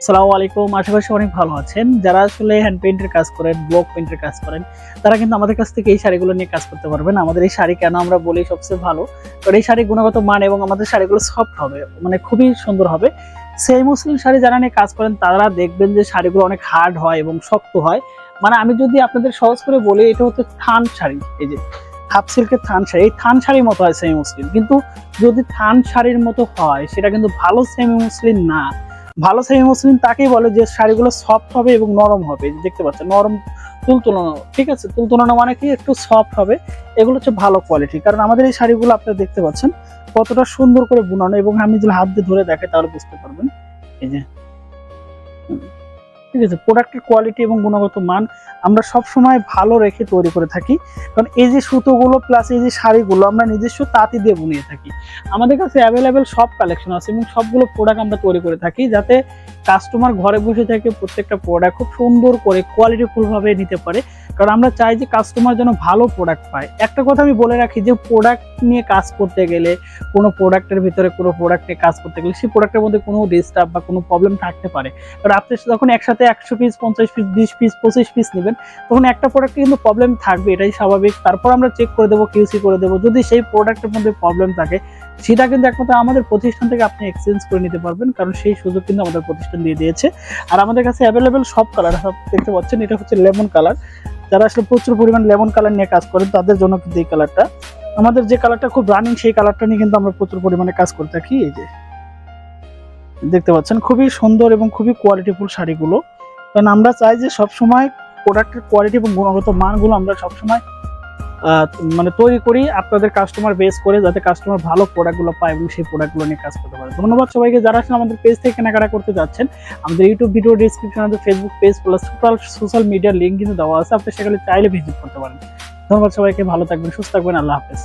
সালামু আলাইকুম, আশা করি অনেক ভালো আছেন। যারা আসলে হ্যান্ড পেইন্টের কাজ করেন ব্লক পেইন্টের কাজ করেন, তারা কিন্তু আমাদের কাছ থেকে এই শাড়িগুলো নিয়ে কাজ করতে পারবেন। আমাদের এই শাড়ি কেন আমরা বলি সবচেয়ে ভালো? কারণ এই শাড়ি গুণগত মান এবং আমাদের শাড়িগুলো সফট হবে মানে খুবই সুন্দর হবে। সেই মুসলিম শাড়ি যারা নিয়ে কাজ করেন, তারা দেখবেন যে শাড়িগুলো অনেক হার্ড হয় এবং শক্ত হয়। মানে আমি যদি আপনাদের সহজ করে বলি, এটা হচ্ছে থান শাড়ি। এই যে হাফ সিল্কের থান শাড়ি, এই থান শাড়ির মতো হয় সেমি মুসলিম কিন্তু যদি থান শাড়ির মতো হয়, সেটা কিন্তু ভালো সেমি মুসলিম না। ভালো সেমি মুসলিম তাকেই বলে যে শাড়িগুলো সফট হবে এবং নরম হবে দেখতে পাচ্ছেন, নরম তুল তুলনা, ঠিক আছে? তুল তুলনা মানে কি? একটু সফট হবে। এগুলো হচ্ছে ভালো কোয়ালিটি কারণ আমাদের এই শাড়িগুলো আপনারা দেখতে পাচ্ছেন, কতটা সুন্দর করে বুনানো এবং আমি যদি হাত দিয়ে ধরে দেখে তাহলে বুঝতে পারবেন। এই যে। ঠিক আছে? প্রোডাক্টের কোয়ালিটি এবং গুণগত মান আমরা সব সময় ভালো রেখে তৈরি করে থাকি। কারণ এই যে সুতোগুলো প্লাস এই যে শাড়িগুলো আমরা নিজস্ব তাঁতি দিয়ে বুনিয়ে থাকি। আমাদের কাছে অ্যাভেলেবেল সব কালেকশন আছে এবং সবগুলো প্রোডাক্ট আমরা তৈরি করে থাকি যাতে কাস্টমার ঘরে বসে থেকে প্রত্যেকটা প্রোডাক্ট খুব সুন্দর করে কোয়ালিটিফুলভাবে নিতে পারে। কারণ আমরা চাই যে কাস্টমার যেন ভালো প্রোডাক্ট পায়। একটা কথা আমি বলে রাখি যে প্রোডাক্ট নিয়ে কাজ করতে গেলে, কোনো প্রোডাক্টের ভিতরে কোনো প্রোডাক্ট নিয়ে কাজ করতে গেলে সেই প্রোডাক্টের মধ্যে কোনো ডিস্টার্ব বা কোনো প্রবলেম থাকতে পারে। কারণ আপনি যখন একসাথে একশো পিস পঞ্চাশ পিস বিশ পিস পঁচিশ পিস নেবেন, তখন একটা প্রোডাক্টে কিন্তু প্রবলেম থাকবে, এটাই স্বাভাবিক। তারপর আমরা চেক করে দেবো কিউসি করে দেবো। যদি সেই প্রোডাক্টের মধ্যে প্রবলেম থাকে, সেটা কিন্তু একমাত্র আমাদের প্রতিষ্ঠান থেকে আপনি এক্সচেঞ্জ করে নিতে পারবেন, কারণ সেই সুযোগ কিন্তু আমাদের প্রতিষ্ঠান দিয়ে দিয়েছে। আর আমাদের কাছে অ্যাভেলেবেল সব কালার দেখতে পাচ্ছেন, এটা হচ্ছে লেমন কালার যারা আসলে প্রচুর পরিমাণ লেমন কালার নিয়ে কাজ করেন, তাদের জন্য কিন্তু এই কালারটা। আমাদের যে কালারটা খুব রানিং সেই কালারটা নিয়ে কিন্তু আমরা প্রচুর পরিমাণে কাজ করে থাকি। এই যে, দেখতে পাচ্ছেন, খুবই সুন্দর এবং খুবই কোয়ালিটিফুল শাড়িগুলো। কারণ আমরা চাই যে সবসময় প্রোডাক্টের কোয়ালিটি এবং গুণগত মানগুলো আমরা সবসময় মানে তৈরি করি আপনাদের কাস্টমার বেস করে যাতে কাস্টমার ভালো প্রোডাক্টগুলো পায় এবং সেই প্রোডাক্টগুলো নিয়ে কাজ করতে পারে। ধন্যবাদ সবাইকে। যারা আসলে আমাদের পেজ থেকে কেনাকাটা করতে যাচ্ছেন, আমাদের ইউটিউব ভিডিও ডিসক্রিপশন আমাদের Facebook page plus total social মিডিয়ার লিঙ্ক কিন্তু দেওয়া আছে। আপনি সেখানে চাইলে ভিজিট করতে পারেন। ধন্যবাদ সবাইকে। ভালো থাকবেন, সুস্থ থাকবেন। আল্লাহ হাফেজ।